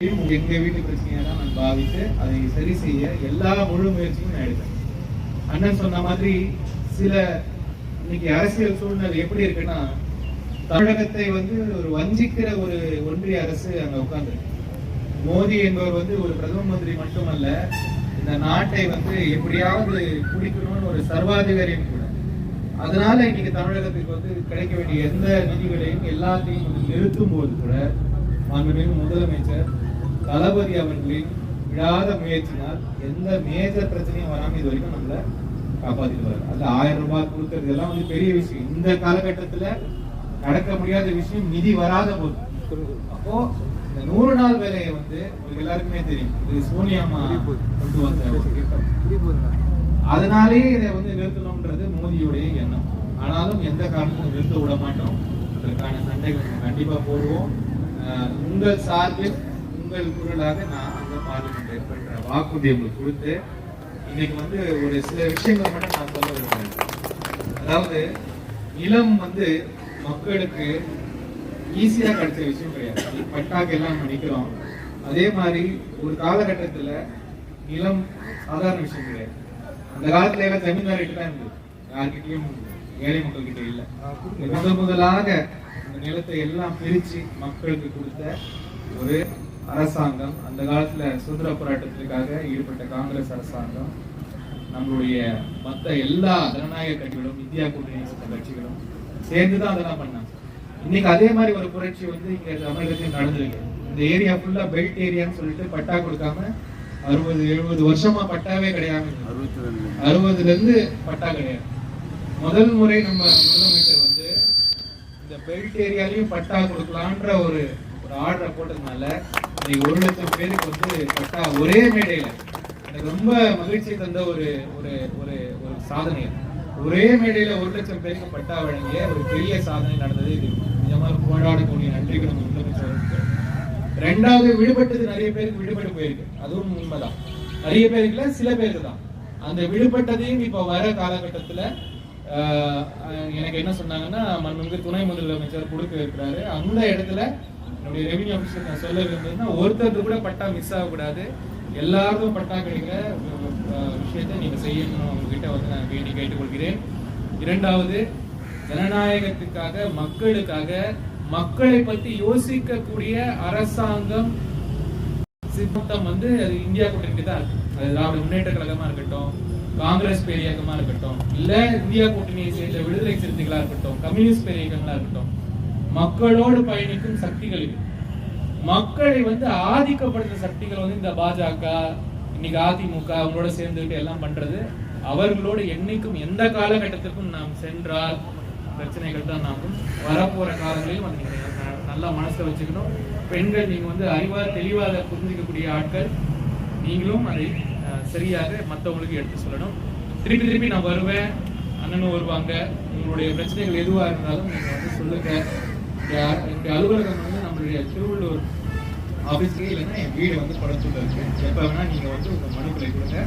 எங்க வீட்டு பிரச்சனையா தான் நான் பாவித்து அதை சரி செய்ய எல்லா முழு முயற்சியும் நான் எடுத்தேன். அண்ணன் சொன்ன மாதிரி சில இன்னைக்கு அரசியல் சூழ்நிலை எப்படி இருக்குன்னா தமிழகத்தை வந்து ஒரு வஞ்சிக்கிற ஒரு ஒன்றிய அரசு அங்க உட்கார்ந்து மோடி என்பவர் வந்து ஒரு பிரதம மந்திரி மட்டுமல்ல இந்த நாட்டை வந்து எப்படியாவது குடிக்கணும்னு ஒரு சர்வாதிகாரியும் கூட. அதனால இன்னைக்கு தமிழகத்துக்கு வந்து கிடைக்க வேண்டிய எந்த நிதிகளையும் எல்லாத்தையும் நிறுத்தும் போது கூட மாண்புமிகு முதலமைச்சர் தளபதி அவர்களின் விடாத முயற்சினால் எந்த மேஜர் பிரச்சனையும் வராம இது வரைக்கும் நம்மள காப்பாத்திட்டு வர்றாரு. அந்த ஆயிரம் ரூபாய் கொடுக்கறது எல்லாம் வந்து பெரிய விஷயம். இந்த காலகட்டத்துல நடக்க முடியாத விஷயம் நிதி வராத போது. அப்போ இந்த நூறு நாள் வேலையை வந்து உங்களுக்கு எல்லாருக்குமே தெரியும். இது சோனியா கொண்டு வந்த அதனாலே இதை வந்து நிறுத்தணும்ன்றது மோதியுடைய எண்ணம். ஆனாலும் எந்த காரணமும் நிறுத்த விட மாட்டோம். அதற்கான சண்டைகள் கண்டிப்பா போடுவோம். உங்கள் சார்பில் உங்கள் குரலாக நான் அந்த பார்லிமெண்ட் ஏற்படுற வாக்குறுதி உங்களுக்கு கொடுத்து இன்னைக்கு வந்து ஒரு சில விஷயங்கள் மட்டும் நான் சொல்ல விரும்புகிறேன். அதாவது நிலம் வந்து மக்களுக்கு ஈஸியாக கிடைச்ச விஷயம் கிடையாது. பட்டாக்கு எல்லாம் நம்ம அதே மாதிரி ஒரு காலகட்டத்தில் நிலம் சாதாரண விஷயம் கிடையாது. அந்த காலத்துல எல்லாம் ஜமீன்தார் தான் இருந்தது. யார்கிட்டயும் ஏழை மக்கள் கிட்ட இல்லை. முதல் முதலாக அந்த நிலத்தை எல்லாம் பிரிச்சு மக்களுக்கு கொடுத்த ஒரு அரசாங்கம் அந்த காலத்தில் சுதந்திர போராட்டத்திற்காக ஈடுபட்ட காங்கிரஸ் அரசாங்கம் நம்மளுடைய மற்ற எல்லா ஜனநாயக கட்சிகளும் இந்தியா கூட்டணி சேர்ந்த கட்சிகளும் சேர்ந்துதான் அதெல்லாம் பண்ணாங்க. இன்னைக்கு அதே மாதிரி ஒரு புரட்சி வந்து இங்க தமிழகத்தில் நடந்திருக்கு. இந்த ஏரியா ஃபுல்லா பெல்ட் ஏரியான்னு சொல்லிட்டு பட்டா கொடுக்காம அறுபது எழுபது வருஷமா பட்டாவே கிடையாது அறுபதுல இருந்து பட்டா கிடையாது. முதல் முறை நம்ம முதலமைச்சர் வந்து இந்த பெல்ட் ஏரியாலையும் பட்டா கொடுக்கலான்ற ஒரு ஒரு ஆர்டரை போட்டதுனால இன்னைக்கு ஒரு லட்சம் பேருக்கு வந்து பட்டா ஒரே மேடையில. எனக்கு ரொம்ப மகிழ்ச்சி தந்த ஒரு ஒரு ஒரு ஒரு சாதனை ஒரே மேடையில ஒரு லட்சம் பேருக்கு பட்டா வழங்கிய ஒரு பெரிய சாதனை நடந்தது இது. நிஜமாக போராடக்கூடிய நன்றிக்கு நம்ம முதலமைச்சர் ரெண்டாவது விடுபட்டது நிறைய பேருக்கு விடுபட்டு போயிருக்கு. அதுவும் உண்மைதான். நிறைய பேருக்குல சில பேருக்கு தான் அந்த விடுபட்டதையும் இப்ப வர காலகட்டத்துல எனக்கு என்ன சொன்னாங்கன்னா மண்ணுக்கு துணை முதலமைச்சர் கொடுக்க இருக்கிறாரு அந்த இடத்துல என்னுடைய ரெவன்யூ ஆஃபீஸர் நான் சொல்ல விரும்புறதுன்னா ஒருத்தருக்கு கூட பட்டா மிஸ் ஆகக்கூடாது. எல்லாருக்கும் பட்டா கிடைக்கிற விஷயத்தை நீங்க செய்யணும் உங்ககிட்ட வந்து நான் வேண்டி கேட்டுக்கொள்கிறேன். இரண்டாவது ஜனநாயகத்துக்காக மக்களுக்காக மக்களை பத்தி யோசிக்கக்கூடிய அரசாங்கம் சித்தாந்தம் வந்து அது இந்தியா கூட்டணிக்கு தான் இருக்கு. அது திராவிட முன்னேற்ற கழகமா இருக்கட்டும் காங்கிரஸ் பேர் இயக்கமா இருக்கட்டும் இல்ல இந்தியா கூட்டணியை சேர்ந்த விடுதலை சிறுத்தைகளா இருக்கட்டும் கம்யூனிஸ்ட் பேர் இயக்கங்களா இருக்கட்டும் மக்களோடு பயணிக்கும் சக்திகள் மக்களை வந்து ஆதிக்கப்படுத்த சக்திகள் வந்து இந்த பாஜக இன்னைக்கு அதிமுக அவங்களோட சேர்ந்துட்டு எல்லாம் பண்றது. அவர்களோடு என்னைக்கும் எந்த காலகட்டத்திற்கும் நாம் சென்றால் பிரச்சனைகள் தான் நாமும் வரப்போற காலங்களிலும் வந்து நீங்க நல்லா மனசுல வச்சுக்கணும். பெண்கள் நீங்க வந்து அறிவா தெளிவாக புரிஞ்சிக்கக்கூடிய ஆட்கள். நீங்களும் அதை சரியாக மற்றவங்களுக்கு எடுத்து சொல்லணும். திருப்பி திருப்பி நான் வருவேன். அண்ணனும் வருவாங்க. உங்களுடைய பிரச்சனைகள் எதுவா இருந்தாலும் நீங்க வந்து சொல்லுங்க. என்னுடைய அலுவலகம் வந்து நம்மளுடைய திருவள்ளூர் ஆஃபீஸ்க்கு இல்லைன்னா என் வீடு வந்து படத்துல இருக்கு. எப்போ வேணா நீங்க வந்து உங்க மனுக்களை கொடுங்க.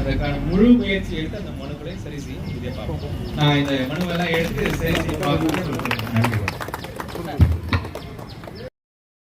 அதற்கான முழு முயற்சி எடுத்து அந்த மனுக்களை சரி செய்யும். முடிய பார்ப்போம். நான் இந்த மனுவெல்லாம் எடுத்து சரி செய்ய பார்க்கணும்னு சொல்றேன்.